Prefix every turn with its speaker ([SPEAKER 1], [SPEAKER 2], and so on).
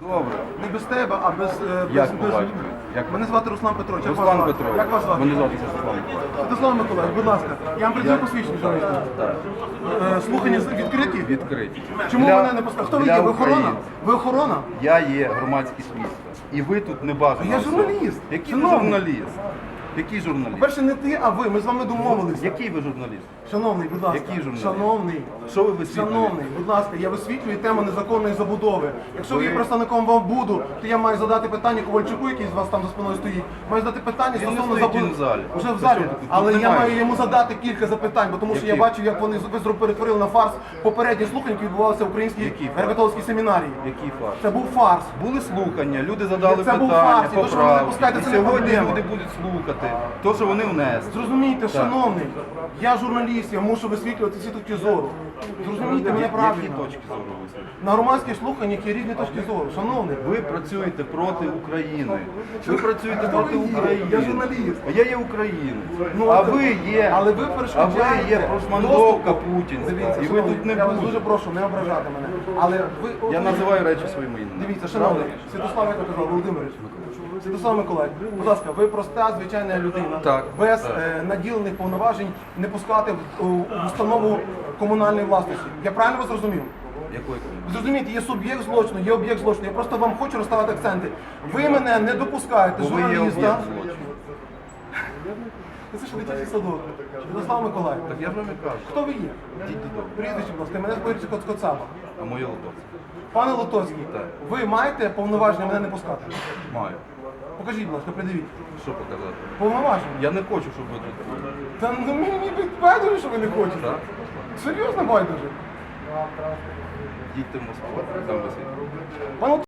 [SPEAKER 1] Добре.
[SPEAKER 2] Не без тебе, а без... е, без,
[SPEAKER 1] Як
[SPEAKER 2] без...
[SPEAKER 1] батькові? Як?
[SPEAKER 2] Мене звати Руслан Петрович. Як вас
[SPEAKER 1] Руслан
[SPEAKER 2] звати?
[SPEAKER 1] Петрович.
[SPEAKER 2] Як вас звати?
[SPEAKER 1] Мене звати Руслан Петрович.
[SPEAKER 2] Святослав Миколаївич, будь ласка, я вам придаю посвідчення журналістів.
[SPEAKER 1] Так.
[SPEAKER 2] Е, Слухання з- відкриті?
[SPEAKER 1] Відкриті.
[SPEAKER 2] Чому
[SPEAKER 1] Для-
[SPEAKER 2] мене не пускають? Хто ви
[SPEAKER 1] для
[SPEAKER 2] є? Ви охорона? Ви охорона?
[SPEAKER 1] Я є громадськість міста. І ви тут не бажано.
[SPEAKER 2] Я журналіст.
[SPEAKER 1] Який ви журналіст? Який журналіст?
[SPEAKER 2] По-перше, не ти, а ви. Ми з вами домовилися.
[SPEAKER 1] Який ви журналіст?
[SPEAKER 2] Шановний, будь ласка.
[SPEAKER 1] Який журналіст?
[SPEAKER 2] Шановний.
[SPEAKER 1] Що ви висвітлюєте?
[SPEAKER 2] Шановний, будь ласка, я висвітлюю тему незаконної забудови. Якщо ви є представником вам буду, то я маю задати питання Ковальчуку, який з вас там за спиною стоїть. Маю задати питання
[SPEAKER 1] Він
[SPEAKER 2] стосовно забудови.
[SPEAKER 1] в залі.
[SPEAKER 2] Вже в залі. Але я маю йому задати кілька запитань, бо тому що я бачив, як вони ви перетворили на фарс попередні слухання, які відбувалися в українській
[SPEAKER 1] Які
[SPEAKER 2] семінарії.
[SPEAKER 1] Який факт?
[SPEAKER 2] Це був фарс.
[SPEAKER 1] Були слухання, люди задали
[SPEAKER 2] Це був
[SPEAKER 1] питання,
[SPEAKER 2] фарс, і то, що ви не пускаєте, це не
[SPEAKER 1] сьогодні люди будуть слухати то, що вони внесли.
[SPEAKER 2] Зрозумійте, шановний, я журналіст, я мушу висвітлювати всі точки зору. Зрозумійте мене
[SPEAKER 1] Які точки зору ви знаєте?
[SPEAKER 2] На громадських слуханнях є різні точки зору. Шановний,
[SPEAKER 1] Ви працюєте проти України. Ви працюєте
[SPEAKER 2] Хто
[SPEAKER 1] проти
[SPEAKER 2] ви є?
[SPEAKER 1] України.
[SPEAKER 2] Я журналіст.
[SPEAKER 1] А я є українець.
[SPEAKER 2] Ну,
[SPEAKER 1] а ви є.
[SPEAKER 2] але ви
[SPEAKER 1] а ви є прошмандовка
[SPEAKER 2] доступу.
[SPEAKER 1] путінська.
[SPEAKER 2] Дивіться,
[SPEAKER 1] І ви
[SPEAKER 2] шановний,
[SPEAKER 1] тут не
[SPEAKER 2] я вас
[SPEAKER 1] будете.
[SPEAKER 2] дуже прошу не ображати мене. Але ви
[SPEAKER 1] Я називаю речі своїми іменами.
[SPEAKER 2] Дивіться, шановний, Святослав, як Володимирович, Святослав Миколаївич, будь ласка, ви проста, звичайна людина,
[SPEAKER 1] Так,
[SPEAKER 2] без е, наділених повноважень не пускати в, в установу комунальної власності. Я правильно вас зрозумів?
[SPEAKER 1] Якої
[SPEAKER 2] Ви Зрозумієте, є суб'єкт злочину, є об'єкт злочину. Я просто вам хочу розставити акценти. Ви мене не допускаєте,
[SPEAKER 1] Бо ви є
[SPEAKER 2] журналіста.
[SPEAKER 1] об'єкт злочину.
[SPEAKER 2] Це ж дитячий садок. Святослав Миколаївич,
[SPEAKER 1] Так я ж вам і кажу.
[SPEAKER 2] хто ви є?
[SPEAKER 1] Йдіть додому.
[SPEAKER 2] Прізвище, будь ласка, мене збоїться Коцкоцаба.
[SPEAKER 1] А моє лотовце.
[SPEAKER 2] Пане Лотоцький,
[SPEAKER 1] Так.
[SPEAKER 2] ви маєте повноваження мене не пускати?
[SPEAKER 1] Маю.
[SPEAKER 2] Покажіть, будь ласка, придивіть.
[SPEAKER 1] Що показати?
[SPEAKER 2] Повноваження.
[SPEAKER 1] Я не хочу, щоб ви тут.
[SPEAKER 2] Та ну мені байдуже, що ви не хочете.
[SPEAKER 1] Так?
[SPEAKER 2] Серйозно байдуже.
[SPEAKER 1] Їдьте в Москву, там висить.
[SPEAKER 2] Пане